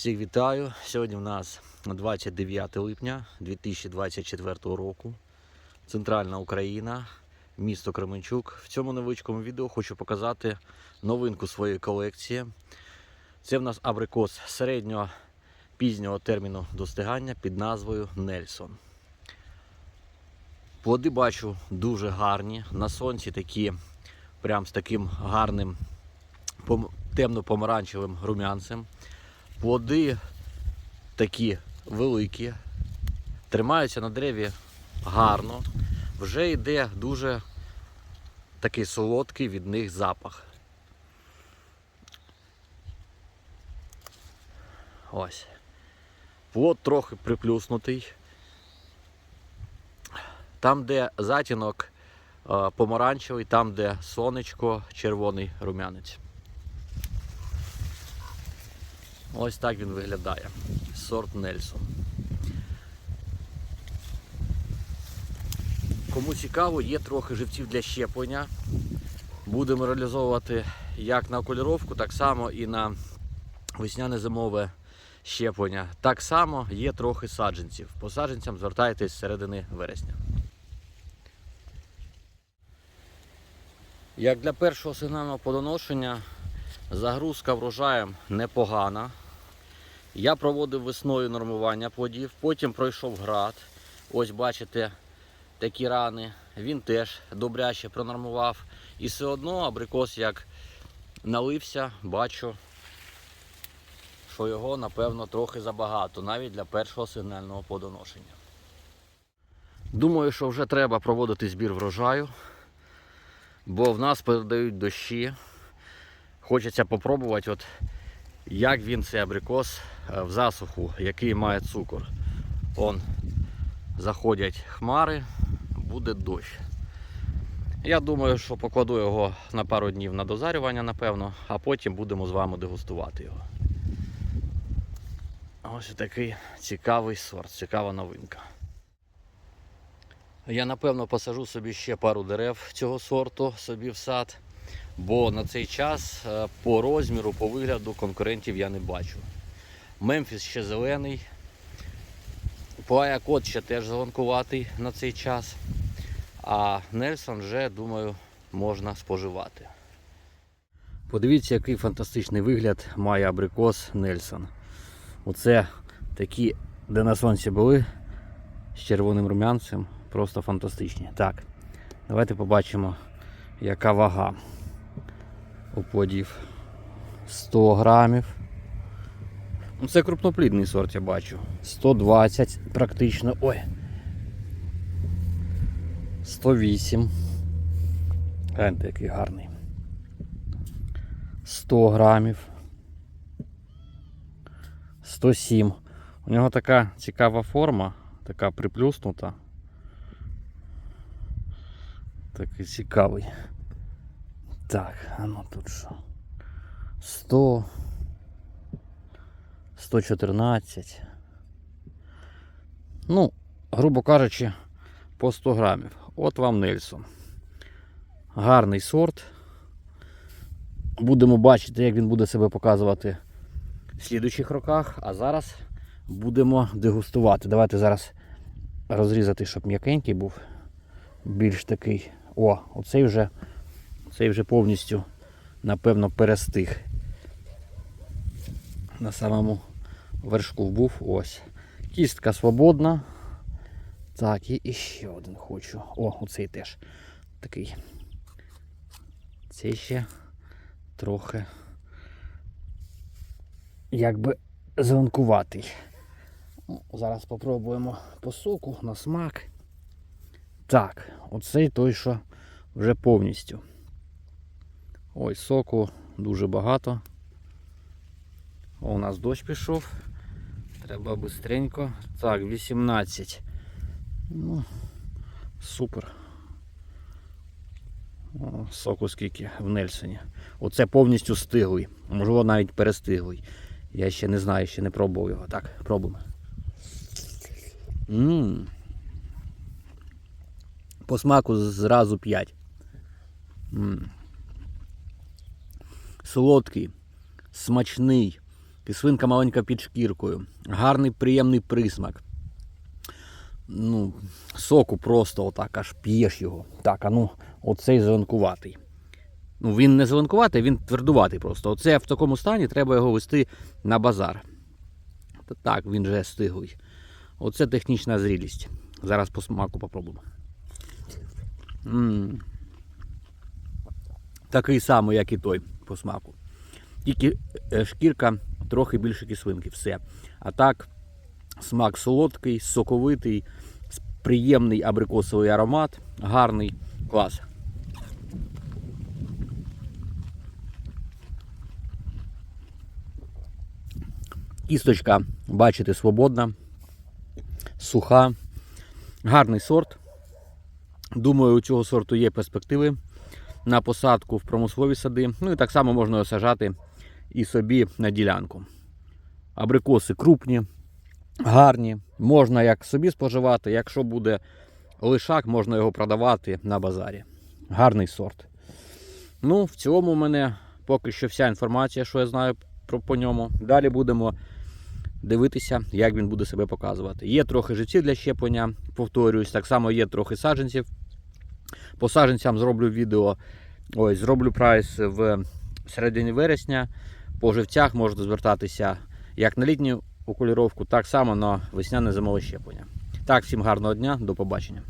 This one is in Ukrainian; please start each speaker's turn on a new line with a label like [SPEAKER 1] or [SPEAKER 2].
[SPEAKER 1] Всіх вітаю. Сьогодні в нас 29 липня 2024 року. Центральна Україна, місто Кременчук. В цьому невеличкому відео хочу показати новинку своєї колекції. Це в нас абрикос середнього пізнього терміну достигання під назвою Нельсон. Плоди бачу дуже гарні. На сонці такі, прям з таким гарним темно-помаранчевим рум'янцем. Плоди такі великі, тримаються на дереві гарно. Вже йде дуже такий солодкий від них запах. Ось. Плод трохи приплюснутий. Там, де затінок е, помаранчевий, там, де сонечко, червоний рум'янець. Ось так він виглядає. Сорт Нельсон. Кому цікаво, є трохи живців для щеплення. Будемо реалізовувати як на кольоровку, так само і на весняне зимове щеплення. Так само є трохи саджанців. По саджанцям звертайтесь з середини вересня. Як для першого сигнального плодоношення загрузка врожаєм непогана. Я проводив весною нормування плодів, потім пройшов град. Ось бачите такі рани. Він теж добряще пронормував. І все одно абрикос як налився, бачу, що його, напевно, трохи забагато, навіть для першого сигнального плодоношення. Думаю, що вже треба проводити збір врожаю, бо в нас передають дощі. Хочеться попробувати, от, як він цей абрикос е, в засуху, який має цукор. Он заходять хмари, буде дощ. Я думаю, що покладу його на пару днів на дозарювання, напевно, а потім будемо з вами дегустувати його. Ось такий цікавий сорт, цікава новинка. Я напевно посажу собі ще пару дерев цього сорту собі в сад, бо на цей час е, по розміру, по вигляду конкурентів я не бачу. Мемфіс ще зелений, Паякот ще теж зеленкуватий на цей час. А Нельсон вже, думаю, можна споживати. Подивіться, який фантастичний вигляд має абрикос Нельсон. Оце такі, де на сонці були з червоним рум'янцем. Просто фантастичні. Так, давайте побачимо, яка вага у плодів. 100 грамів. Ну, Це крупноплідний сорт, я бачу. 120 практично. Ой. 108. Гляньте, який гарний. 100 грамів. 107. У нього така цікава форма, така приплюснута. Такий цікавий. Так, а ну тут що? 100. 114. Ну, грубо кажучи, по 100 грамів. От вам Нельсон. Гарний сорт. Будемо бачити, як він буде себе показувати в слідучих роках. А зараз будемо дегустувати. Давайте зараз розрізати, щоб м'якенький був. Більш такий. О, оцей вже, оцей вже повністю, напевно, перестиг. На самому вершку був ось. Кістка свободна. Так, і іще один хочу. О, оцей теж такий. Цей ще трохи якби зеленкуватий. Ну, Зараз спробуємо по соку на смак. Так, оцей той, що вже повністю. Ой, соку дуже багато. У нас дощ пішов. Треба швидко. Так, 18. Ну, супер. О, соку скільки в Нельсоні. Оце повністю стиглий. Можливо, навіть перестиглий. Я ще не знаю, ще не пробував його. Так, пробуємо. Ммм. По смаку зразу 5. М. Солодкий, смачний, Кислинка маленька під шкіркою. Гарний приємний присмак. Ну, соку просто отак аж п'єш його. Так, а ну, оцей зеленкуватий. Ну, він не зеленкуватий, він твердуватий просто. Оце в такому стані треба його вести на базар. Та так, він же стиглий. Оце технічна зрілість. Зараз по смаку попробуємо. м Такий самий, як і той по смаку. Тільки е, шкірка трохи більше кислинки. Все. А так, смак солодкий, соковитий, приємний абрикосовий аромат, гарний клас. Кісточка, бачите, свободна, суха, гарний сорт. Думаю, у цього сорту є перспективи на посадку в промислові сади. Ну і так само можна його сажати і собі на ділянку. Абрикоси крупні, гарні. Можна як собі споживати, якщо буде лишак, можна його продавати на базарі. Гарний сорт. Ну, в цілому, у мене поки що вся інформація, що я знаю про по ньому. Далі будемо дивитися, як він буде себе показувати. Є трохи живців для щеплення, повторююсь, так само є трохи саджанців. По саджанцям зроблю відео. Ось, зроблю прайс в середині вересня. По живцях можете звертатися як на літню окуліровку, так само на весняне зимове щеплення. Так, всім гарного дня, до побачення.